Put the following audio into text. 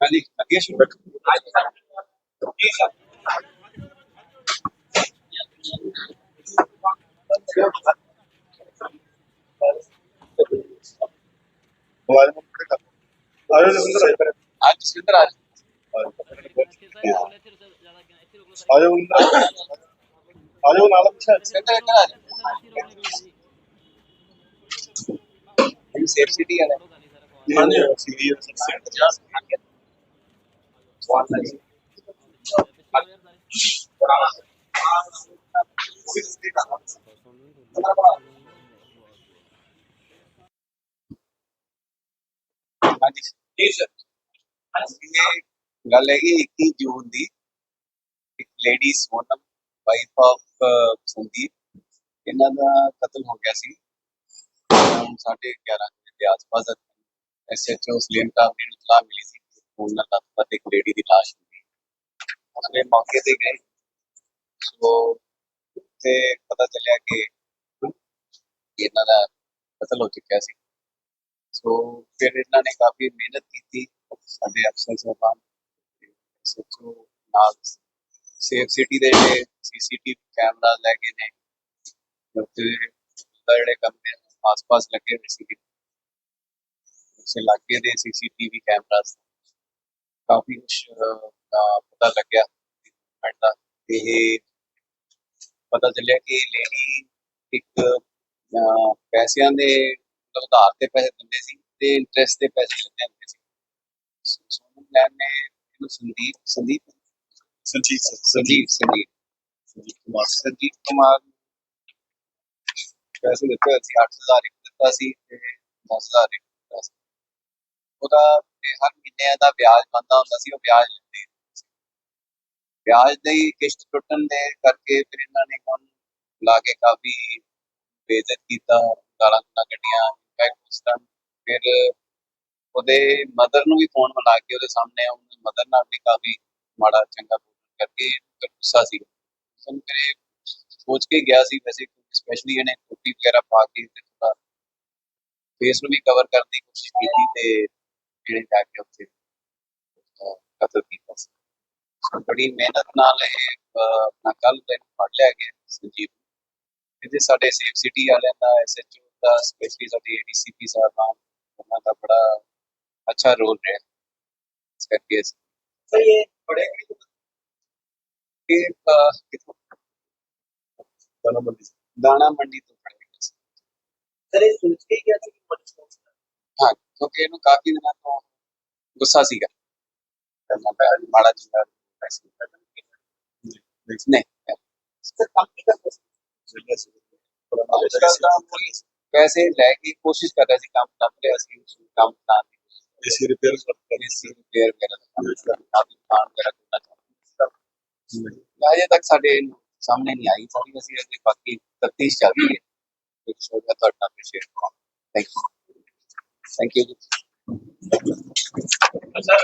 ਹਾਂਜੀ ਅੱਗੇ ਸ਼ੁਰੂ ਜੀ ਮੋਬਾਈਲ ਨੰਬਰ ਕਰ ਆਜੋ ਜਸਿੰਦਰ ਆਜੋ ਅੱਜ ਸਿੰਦਰ ਆ ਆਜੋ ਉਹਨਾਂ ਆਜੋ ਨਾਲ ਪਿੱਛੇ ਸਿੰਦਰ ਇੱਧਰ ਆ ਇਹ ਸੇਫ ਸਿਟੀ ਹੈ ਹਾਂਜੀ ਸੀਰੀਅਸ ਜਸ ਆਕੇ ਸਵਾਲ ਨਹੀਂ ਪੁਰਾਣਾ ਹਾਂਜੀ ਜੀ ਸਰ ਇਹ ਗੱਲ ਹੈਗੀ 21 ਜੂਨ ਦੀ। ਇੱਕ lady Sonam wife of Sandeep. ਇਹਨਾਂ ਦਾ ਕਤਲ ਹੋ ਗਿਆ ਸੀ। ਅਰਾਊਂਡ ਸਾਢੇ 11 ਦੇ ਆਸ-ਪਾਸ ਐਸਐਚਓ ਸਲੀਮ ਕਾਮਰੀ ਨੂੰ ਇਤਲਾਹ ਮਿਲੀ ਸੀ ਕਿ ਉਹਨਾਂ ਦਾ ਪਤਾ ਇੱਕ ਲੇਡੀ ਦੀ ਲਾਸ਼ ਮਿਲੀ ਉਹਨੇ ਮੌਕੇ ਤੇ ਗਏ। ਸੋ ਤੇ ਪਤਾ ਚੱਲਿਆ ਕਿ ਇਹਨਾਂ ਦਾ ਕਤਲ ਹੋ ਚੁੱਕਿਆ ਸੀ। ਸੋ ਫਿਰ ਇਹਨਾਂ ਨੇ ਕਾਫੀ ਮਿਹਨਤ ਕੀਤੀ। ਸਾਡੇ ਅਫਸਰ ਸਾਹਿਬਾਨ ਸੋਚੋ, ਨਾਲ ਸੇਫ ਸਿਟੀ ਦੇ ਜਿਹੜੇ ਸੀਸੀਟੀਵੀ ਕੈਮਰਾ ਲੈ ਕੇ ਨੇ। ਤੇ ਜਿਹੜੇ ਕਮਰੇ ਆਸ-ਪਾਸ ਲੱਗੇ ਹੋਏ ਸੀ ਉਸ ਇਲਾਕੇ ਦੇ ਸੀਸੀਟੀਵੀ ਕੈਮਰਾਸ ਕਾਫੀ ਕੁਛ ਪਤਾ ਲੱਗਿਆ। ਪਿੰਡ ਦਾ ਇਹ ਪਤਾ ਚੱਲਿਆ ਕਿ ਲੇਡੀ ਇੱਕ ਪੈਸਿਆਂ ਦੇ ਉਧਾਰ ਤੇ ਪੈਸੇ ਦਿੰਦੇ ਸੀ ਤੇ ਇੰਟਰਸਟ ਦੇ ਪੈਸੇ ਲੈਂਦੇ ਹੁੰਦੇ ਸੀ। ਸੋਨਮ ਲੈਣ ਨੇ ਇਹਨੂੰ ਸੰਦੀਪ ਸੰਦੀਪ? ਸੰਜੀਤ ਸੰਜੀਤ ਸੰਜੀਤ ਸੰਜੀਤ ਕੁਮਾਰ ਸੰਜੀਤ ਕੁਮਾਰ ਪੈਸੇ ਦਿੱਤੇ ਹੋਏ ਸੀ 8000 ਇੱਕ ਦਿੱਤਾ ਸੀ ਤੇ 10000 ਇੱਕ ਦਿੱਤਾ ਸੀ। ਉਹਦਾ ਹਰ ਮਹੀਨੇ ਦਾ ਵਿਆਜ ਬੰਦਾ ਹੁੰਦਾ ਸੀ ਉਹ ਵਿਆਜ ਲੈਂਦੇ ਵਿਆਜ ਦੀ ਕਿਸ਼ਤ ਟੁੱਟਣ ਦੇ ਕਰਕੇ ਫਿਰ ਇਹਨਾਂ ਨੇ ਹੁਣ ਲਾ ਕੇ ਕਾਫੀ ਬੇਇੱਜ਼ਤ ਕੀਤਾ, ਗਾਲਾਂ ਗੁਲਾਂ ਕੱਢੀਆਂ ਇਨਫੈਕਟ ਉਸ ਟਾਈਮ ਫਿਰ ਉਹਦੇ ਮਦਰ ਨੂੰ ਵੀ ਫੋਨ ਮਿਲਾ ਕੇ ਉਹਦੇ ਸਾਹਮਣੇ ਉਹਦੀ ਮਦਰ ਨਾਲ ਵੀ ਕਾਫੀ ਮਾੜਾ ਚੰਗਾ ਬੋਲਣ ਕਰਕੇ ਗੁੱਸਾ ਸੀ। ਸਾਨੂੰ ਫਿਰ ਸੋਚ ਕੇ ਗਿਆ ਸੀ ਵੈਸੇ ਸਪੈਸ਼ਲੀ ਇਹਨੇ ਟੋਪੀ ਵਗੈਰਾ ਪਾ ਕੇ ਤੇ ਥੋੜਾ ਫੇਸ ਨੂੰ ਵੀ ਕਵਰ ਕਰਨ ਦੀ ਕੋਸ਼ਿਸ਼ ਕੀਤੀ ਤੇ ਜਿਹੜੇ ਜਾ ਕੇ ਉੱਥੇ ਕਤਲ ਕੀਤਾ ਸੀ। ਬੜੀ ਮਿਹਨਤ ਨਾਲ ਇਹ ਆਪਣਾ ਕੱਲ ਦਿਨ ਫੜ ਲਿਆ ਗਿਆ ਸੰਜੀਵ ਇਹਦੇ ਸਾਡੇ ਸੇਫ ਸਿਟੀ ਵਾਲਿਆਂ ਦਾ ਐਸਐਚਓ ਦਾ ਸਪੈਸ਼ਲੀ ਸਾਡੇ ਏਡੀਸੀਪੀ ਸਾਹਿਬ ਨਾਲ ਉਹਨਾਂ ਦਾ ਬੜਾ ਅੱਛਾ ਰੋਲ ਰਿਹਾ। ਇਸ ਕਰਕੇ ਸਰ ਇਹ ਬੜੇ ਇਹ ਕਿਥੋਂ? ਦਾਣਾ ਮੰਡੀ ਦਾਣਾ ਮੰਡੀ ਤੋਂ ਫੜ ਲਿਆ ਸੀ। ਸਰ ਇਹ ਸੋਚ ਕੇ ਗਿਆ ਸੀ ਕਿ ਪੁਲਿਸ ਹਾਂ ਕਿਉਂਕਿ ਇਹਨੂੰ ਕਾਫੀ ਦਿਨਾਂ ਤੋਂ ਗੁੱਸਾ ਸੀਗਾ। ਕਰਨਾ ਪਿਆ ਮਾੜਾ ਜਿਹਾ ਪੈਸੇ ਨਹੀਂ सर काम की करते सीरियस ਅੱਜ ਕੱਲ੍ਹ ਤਾਂ ਕੋਈ ਪੈਸੇ ਲੈ ਕੇ ਕੋਸ਼ਿਸ਼ ਕਰ ਰਿਹਾ ਸੀ ਕੰਮ ਲੱਭ ਰਿਹਾ ਸੀ ਉਸ ਨੂੰ ਕੰਮ ਬਣਾਉਣ ਦੀ ਕੋਸ਼ਿਸ਼ एसी रिपेयर ਕਰ ਰਿਹਾ ਸੀ ਰਿਪੇਅਰ ਵਗੈਰਾ ਦਾ ਕੰਮ ਕਾਫੀ ਦੁਕਾਨ ਵਗੈਰਾ ਕਰਨਾ ਚਾਹੁੰਦਾ ਸੀ ਅਜੇ ਤੱਕ ਸਾਡੇ ਸਾਹਮਣੇ ਨਹੀਂ ਆਈ ਸਾਰੀ ਅਸੀਂ ਅਜੇ ਬਾਕੀ ਤਫਤੀਸ਼ ਚੱਲ ਰਹੀ ਹੈ ਇੱਕ ਸ਼ੋਅ ਦਾ ਤੁਹਾਡਾ ਅਪਰੀਸ਼ੀਏਟ ਕਰਾਂਗਾ thank you thank you sir